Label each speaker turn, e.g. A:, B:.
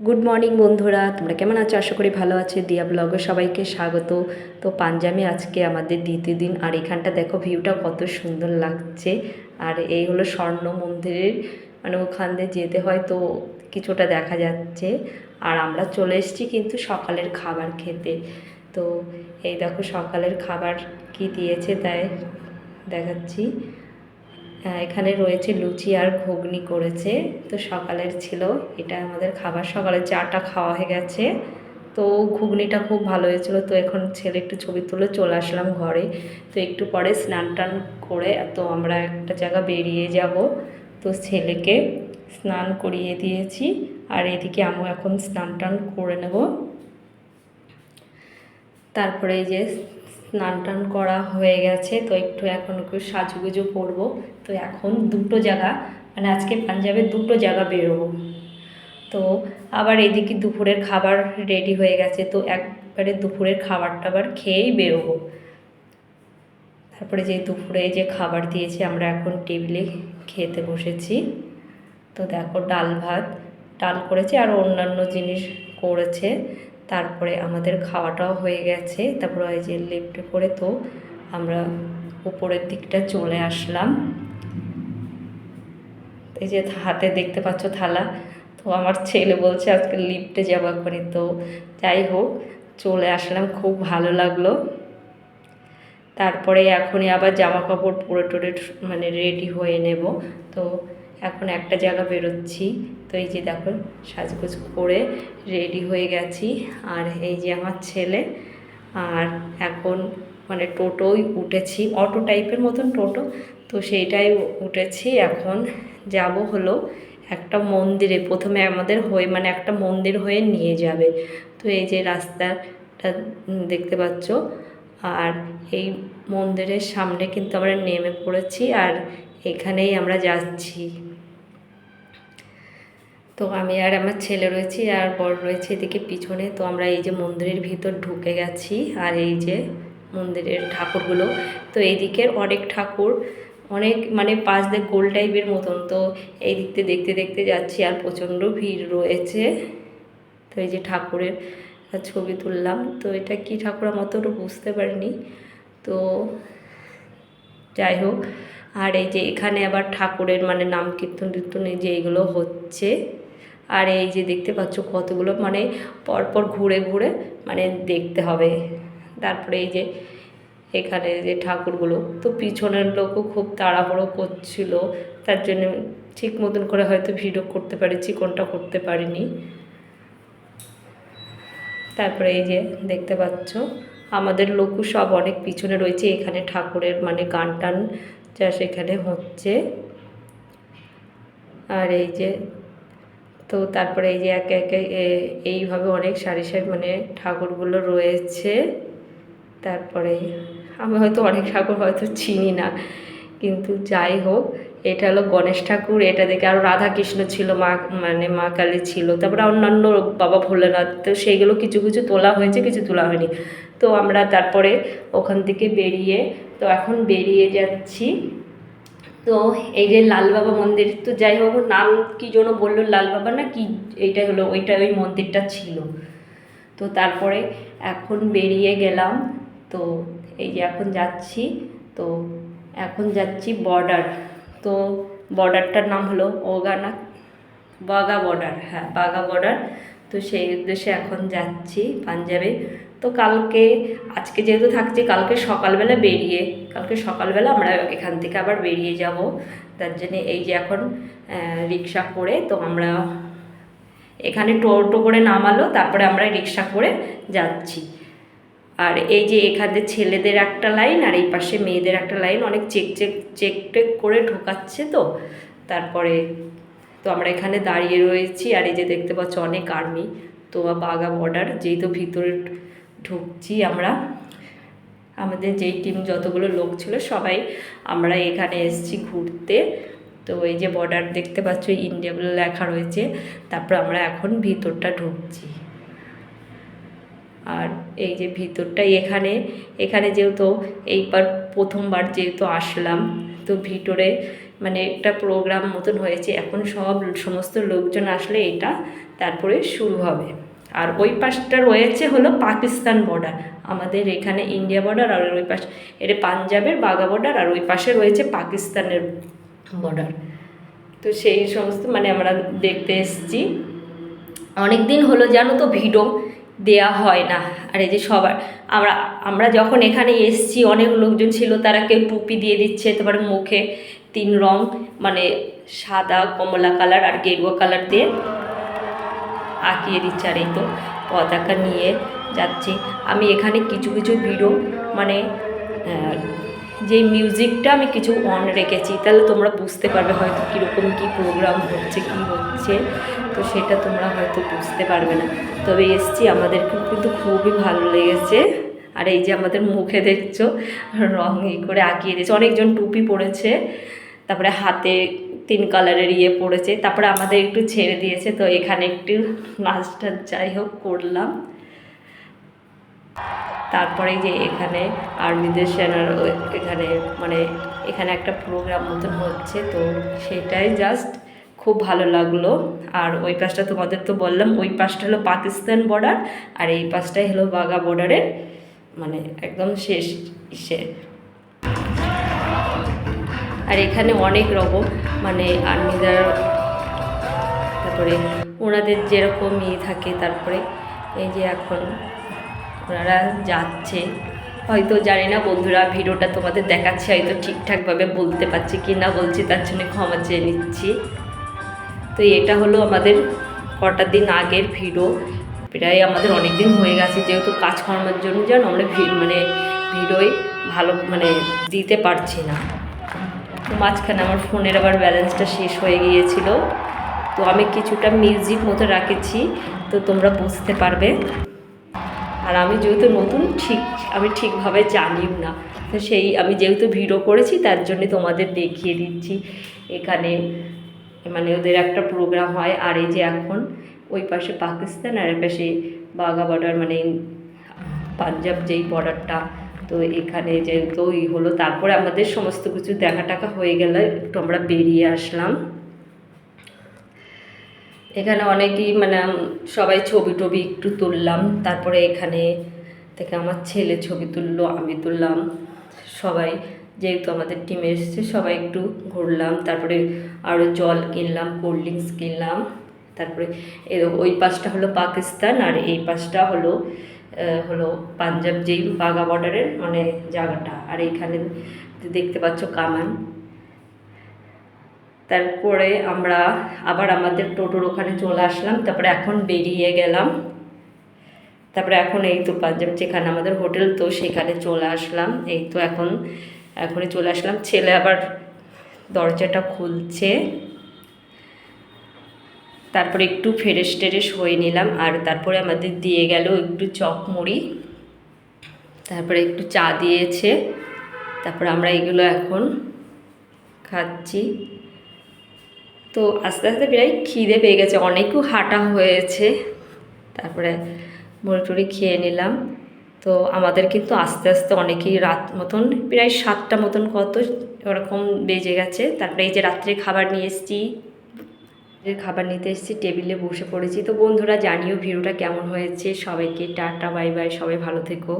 A: Good morning বন্ধুরা। তোমরা কেমন আছো? আশা করি ভালো আছে। দিয়া ব্লগে সবাইকে স্বাগত। তো পাঞ্জামে আজকে আমাদের দ্বিতীয় দিন, আর এখানটা দেখো ভিউটা কত সুন্দর লাগছে। আর এই হলো স্বর্ণ মন্দিরের মানে ওখান দিয়ে যেতে হয় তো কিছুটা দেখা যাচ্ছে। আর আমরা চলে এসেছি কিন্তু সকালের খাবার খেতে। তো এই দেখো সকালের খাবার কি দিয়েছে তাই দেখাচ্ছি। এখানে রয়েছে লুচি আর ঘুগনি করেছে। তো সকালের ছিল, এটা আমাদের খাবার। সকালে চাটা খাওয়া হয়ে গেছে। তো ঘুগনিটা খুব ভালো হয়েছিল। তো এখন ছেলে একটু ছবি তুলে চলে আসলাম ঘরে। তো একটু পরে স্নান টান করে, তো আমরা একটা জায়গা বেরিয়ে যাব। তো ছেলেকে স্নান করিয়ে দিয়েছি। আর এদিকে আমি এখন স্নান টান করে নেব। তারপরে এই যে স্নান টান করা হয়ে গেছে, তো একটু এখন একটু সাজুগুজু করব। তো এখন দুটো জায়গা মানে আজকে পাঞ্জাবে দুটো জায়গা বেরোবো। তো আবার এদিকে দুপুরের খাবার রেডি হয়ে গেছে, তো একবারে দুপুরের খাবার টাবার খেয়েই বেরোবো। তারপরে যে দুপুরে যে খাবার দিয়েছে, আমরা এখন টেবিলে খেতে বসেছি। তো দেখো ডাল ভাত, ডাল করেছে আর অন্যান্য জিনিস করেছে। তারপরে আমাদের খাওয়াটাও হয়ে গেছে। তারপরে ওই যে লিফটে করে তো আমরা উপরের দিকটা চলে আসলাম। এই যে হাতে দেখতে পাচ্ছ থালা। তো আমার ছেলে বলছে আজকে লিফটে যাব এখনই তো যাই হোক, চলে আসলাম, খুব ভালো লাগল। তারপরে এখনই আবার জামা কাপড় পরে টরে মানে রেডি হয়ে নেব। তো এখন একটা জায়গা বেরোচ্ছি। তো এই যে দেখো, সাজগোজ করে রেডি হয়ে গেছি। আর এই যে আমার ছেলে, আর এখন মানে টোটোই উঠেছি। অটো টাইপের মতন টোটো। তো সেইটাই উঠেছি। এখন যাব হলো একটা মন্দিরে। প্রথমে আমাদের হয়ে মানে একটা মন্দির হয়ে নিয়ে যাবে। তো এই যে রাস্তাটা দেখতে পাচ্ছ। আর এই মন্দিরের সামনে কিন্তু আমরা নেমে পড়েছি। আর এখানেই আমরা যাচ্ছি। তো আমি আর আমার ছেলে রয়েছি আর বড় রয়েছে এদিকে পিছনে। তো আমরা এই যে মন্দিরের ভিতর ঢুকে গেছি আর এই যে মন্দিরের ঠাকুরগুলো। তো এই দিকের অনেক ঠাকুর, অনেক মানে পাশ দিয়ে গোল টাইপের মতন। তো এই দিক দিয়ে দেখতে দেখতে যাচ্ছি আর প্রচণ্ড ভিড় রয়েছে। তো এই যে ঠাকুরের ছবি তুললাম। তো এটা কি ঠাকুর আমার তো বুঝতে পারিনি। তো যাই হোক, আর এই যে এখানে আবার ঠাকুরের মানে নাম কীর্তন টীর্তন এই যে এগুলো হচ্ছে। আর এই যে দেখতে পাচ্ছ কতগুলো মানে পরপর ঘুরে ঘুরে মানে দেখতে হবে। তারপরে এই যে এখানে যে ঠাকুরগুলো, তো পিছনের লোকও খুব তাড়াহুড়ো করছিল। তার জন্য ঠিক মতন করে হয়তো ভিডিও করতে পেরেছি কোনটা করতে পারিনি। তারপরে এই যে দেখতে পাচ্ছ, আমাদের লোকও সব অনেক পিছনে রয়েছে। এখানে ঠাকুরের মানে গান টান যা সেখানে হচ্ছে। আর এই যে তো তারপরে এই যে একে একে এইভাবে অনেক সারি সারি মানে ঠাকুরগুলো রয়েছে। তারপরে আমি হয়তো অনেক ঠাকুর হয়তো চিনি না, কিন্তু যাই হোক, এটা হলো গণেশ ঠাকুর, এটা দেখে আরও রাধাকৃষ্ণ ছিল, মা মানে মা কালী ছিল, তারপরে অন্যান্য বাবা ভোলেনাথ, তো সেইগুলো কিছু কিছু তোলা হয়েছে, কিছু তোলা হয়নি। তো আমরা তারপরে ওখান থেকে বেরিয়ে, তো এখন বেরিয়ে যাচ্ছি তো এই যে লাল বাবা মন্দির, তো যাই হোক নাম কি জন্য বলল লাল বাবা না কি, এইটা হলো, ওইটা ওই মন্দিরটা ছিল। তো তারপরে এখন বেরিয়ে গেলাম, তো এই যে এখন যাচ্ছি, তো এখন যাচ্ছি বর্ডার তো বর্ডারটার নাম হলো ওগানা, বাগা বর্ডার হ্যাঁ বাগা বর্ডার তো সেই উদ্দেশ্যে এখন যাচ্ছি পাঞ্জাবে। তো কালকে, আজকে যেহেতু থাকছি, কালকে সকালবেলা বেরিয়ে কালকে সকালবেলা আমরা এখান থেকে আবার বেরিয়ে যাব। তার জন্য এই যে এখন রিক্সা করে তো আমরা এখানে টোটো করে নামালো, তারপরে আমরা রিক্সা করে যাচ্ছি। আর এই যে এখানে ছেলেদের একটা লাইন আর এই পাশে মেয়েদের একটা লাইন, অনেক চেক চেক চেক, টেক করে ঢোকাচ্ছে তো। তারপরে তো আমরা এখানে দাঁড়িয়ে রয়েছি আর এই যে দেখতে পাচ্ছ অনেক আর্মি, তো বাগা বর্ডার যেহেতু ভিতরে ঢুকছি আমরা। আমাদের যেই টিম যতগুলো লোক ছিল সবাই আমরা এখানে এসেছি ঘুরতে। তো এই যে বর্ডার দেখতে পাচ্ছ ইন্ডিয়া বলে লেখা রয়েছে। তারপর আমরা এখন ভিতরটা ঢুকছি। আর এই যে ভিতরটা, এখানে এখানে যেহেতু এইবার প্রথমবার যেহেতু আসলাম, তো ভিতরে মানে একটা প্রোগ্রাম মতন হয়েছে। এখন সব সমস্ত লোকজন আসলে এটা তারপরে শুরু হবে। আর ওই পাশটা রয়েছে হলো পাকিস্তান বর্ডার আমাদের এখানে ইন্ডিয়া বর্ডার আর ওই পাশে, এটা পাঞ্জাবের বাগা বর্ডার আর ওই পাশে রয়েছে পাকিস্তানের বর্ডার তো সেই সমস্ত মানে আমরা দেখতে এসেছি। অনেক দিন হলো জানো তো ভিডিও দেয়া হয় না। আর এই যে সবার, আমরা আমরা যখন এখানে এসছি, অনেক লোকজন ছিল, তারা কেউ টুপি দিয়ে দিচ্ছে, তারপরে মুখে তিন রং মানে সাদা কমলা কালার আর গেরুয়া কালার দিয়ে। আঁকিয়ে দিচ্ছে আর এই তো পতাকা নিয়ে যাচ্ছি। আমি এখানে কিছু কিছু ভিডিও মানে যে মিউজিকটা আমি কিছু অন রেখেছি, তাহলে তোমরা বুঝতে পারবে হয়তো কীরকম কী প্রোগ্রাম হচ্ছে, কী হচ্ছে। তো সেটা তোমরা হয়তো বুঝতে পারবে না। তবে এসছি, আমাদের কিন্তু খুবই ভালো লেগেছে। আর এই যে আমাদের মুখে দেখছ রঙ ই করে আঁকিয়ে দিয়েছে। অনেকজন টুপি পরেছে, তারপরে হাতে তিন কালারের ইয়ে পড়েছে, তারপরে আমাদের একটু ছেড়ে দিয়েছে, তো এখানে একটু নাচটা যাই হোক করলাম। তারপরে যে এখানে আর্মিদের সেনার এখানে মানে এখানে একটা প্রোগ্রাম মতন হচ্ছে, তো সেটাই জাস্ট খুব ভালো লাগল। আর ওই পাশটা তোমাদের তো বললাম, ওই পাশটা হলো পাকিস্তান বর্ডার আর এই পাশটাই হলো বাঘা বর্ডারের মানে একদম শেষ ইসে আর এখানে অনেক রকম মানে আর্মিদের তারপরে ওনাদের যেরকম ইয়ে থাকে তারপরে এই যে এখন ওনারা যাচ্ছে। হয়তো জানি না বন্ধুরা, ভিডিওটা তোমাদের দেখাচ্ছি, হয়তো ঠিকঠাকভাবে বলতে পারছি কি না বলছি, তার জন্য ক্ষমা চেয়ে নিচ্ছি। তো এটা হলো আমাদের কটা দিন আগের ভিডিও। প্রায় আমাদের অনেক দিন হয়ে গেছে, যেহেতু কাজকর্মের জন্য যেন আমরা মানে ভিডিওই ভালো মানে দিতে পারছি না। মাঝখানে আমার ফোনের আবার ব্যালেন্সটা শেষ হয়ে গিয়েছিল। তো আমি কিছুটা মিউজিক মতো রাখেছি, তো তোমরা বুঝতে পারবে। আর আমি যেহেতু নতুন, ঠিক, আমি ঠিকভাবে জানিও না। তো সেই, আমি যেহেতু ভিডিও করেছি, তার জন্য তোমাদের দেখিয়ে দিচ্ছি। এখানে মানে ওদের একটা প্রোগ্রাম হয়, আর এই যে এখন ওই পাশে পাকিস্তান, আর এই পাশে বাঘা বর্ডার মানে পাঞ্জাব যেই বর্ডারটা তো এখানে যেহেতু ই হলো, তারপরে আমাদের সমস্ত কিছু দেখা টাকা হয়ে গেলে, একটু আমরা বেরিয়ে আসলাম। এখানে অনেকেই মানে সবাই ছবি টবি একটু তুললাম, তারপরে এখানে থেকে আমার ছেলে ছবি তুললো, আমি তুললাম, সবাই যেহেতু আমাদের টিমে এসেছে, সবাই একটু ঘুরলাম, তারপরে আরও জল কিনলাম কোল্ড ড্রিঙ্কস কিনলাম, তারপরে ওই পাশটা হলো পাকিস্তান, আর এই পাশটা হলো হলো পাঞ্জাব যেই বাঘা বর্ডারের মানে জায়গাটা। আর এইখানে দেখতে পাচ্ছ কামান। তারপরে আমরা আবার আমাদের টোটোর ওখানে চলে আসলাম। তারপরে এখন বেরিয়ে গেলাম। তারপরে এখন এই তো পাঞ্জাব যেখানে আমাদের হোটেল, তো সেখানে চলে আসলাম। এই তো এখন, এখনই চলে আসলাম। ছেলে আবার দরজাটা খুলছে। তারপরে একটু ফ্রেশ টেরেশ হয়ে নিলাম, আর তারপরে আমাদের দিয়ে গেল একটু চপ মুড়ি তারপরে একটু চা দিয়েছে, তারপরে আমরা এগুলো এখন খাচ্ছি। তো আস্তে আস্তে প্রায় খিদে পেয়ে গেছে, অনেকও হাঁটা হয়েছে, তারপরে মুড়ি টুড়ি খেয়ে নিলাম। তো আমাদের কিন্তু আস্তে আস্তে অনেকেই রাত মতন, প্রায় সাতটা মতন কত ওরকম বেজে গেছে, তারপরে এই যে রাত্রে খাবার নিয়ে এসেছি খাবার নিতে এসেছি, টেবিলে বসে পড়েছি। তো বন্ধুরা, জানিও ভিডিওটা কেমন হয়েছে? সবাইকে টাটা, বাই বাই, সবাই ভালো থেকো।